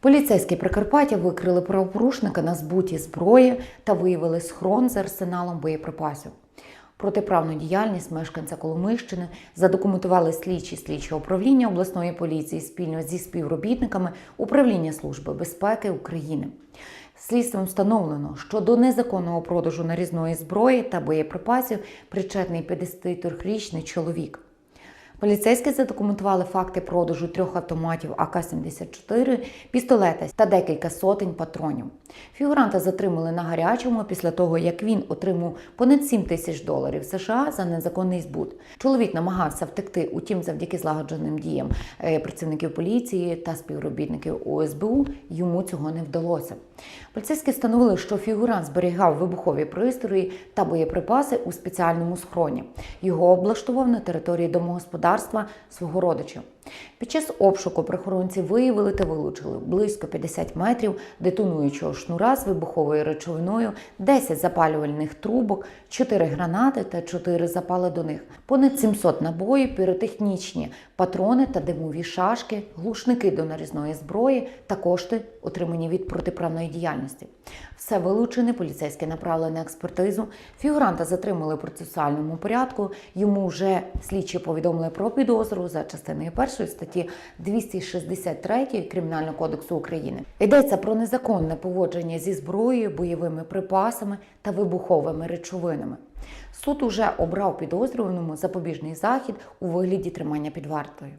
Поліцейські Прикарпаття викрили правопорушника на збуті зброї та виявили схрон з арсеналом боєприпасів. Протиправну діяльність мешканця Коломийщини задокументували слідчі слідчого управління обласної поліції спільно зі співробітниками управління Служби безпеки України. Слідством встановлено, що до незаконного продажу нарізної зброї та боєприпасів причетний 53-річний чоловік. Поліцейські задокументували факти продажу трьох автоматів АК-74, пістолета та декілька сотень патронів. Фігуранта затримали на гарячому після того, як він отримав понад 7 тисяч доларів США за незаконний збут. Чоловік намагався втекти, утім, завдяки злагодженим діям е, працівників поліції та співробітників ОСБУ йому цього не вдалося. Поліцейські встановили, що фігурант зберігав вибухові пристрої та боєприпаси у спеціальному схроні. Його облаштував на території домогосподарства свого родича. Під час обшуку прихоронці виявили та вилучили близько 50 метрів детонуючого шнура з вибуховою речовиною, 10 запалювальних трубок, 4 гранати та 4 запали до них, понад 700 набоїв, піротехнічні патрони та димові шашки, глушники до нарізної зброї та кошти, отримані від протиправної діяльності. Все вилучене, поліцейські направили на експертизу. Фігуранта затримали в процесуальному порядку. Йому вже слідчі повідомили про підозру за частиною першої статті 263 Кримінального кодексу України. Йдеться про незаконне поводження зі зброєю, бойовими припасами та вибуховими речовинами. Суд уже обрав підозрюваному запобіжний захід у вигляді тримання під вартою.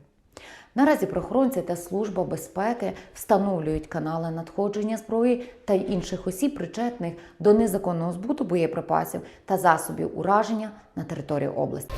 Наразі прохоронці та служба безпеки встановлюють канали надходження зброї та інших осіб, причетних до незаконного збуту боєприпасів та засобів ураження на території області.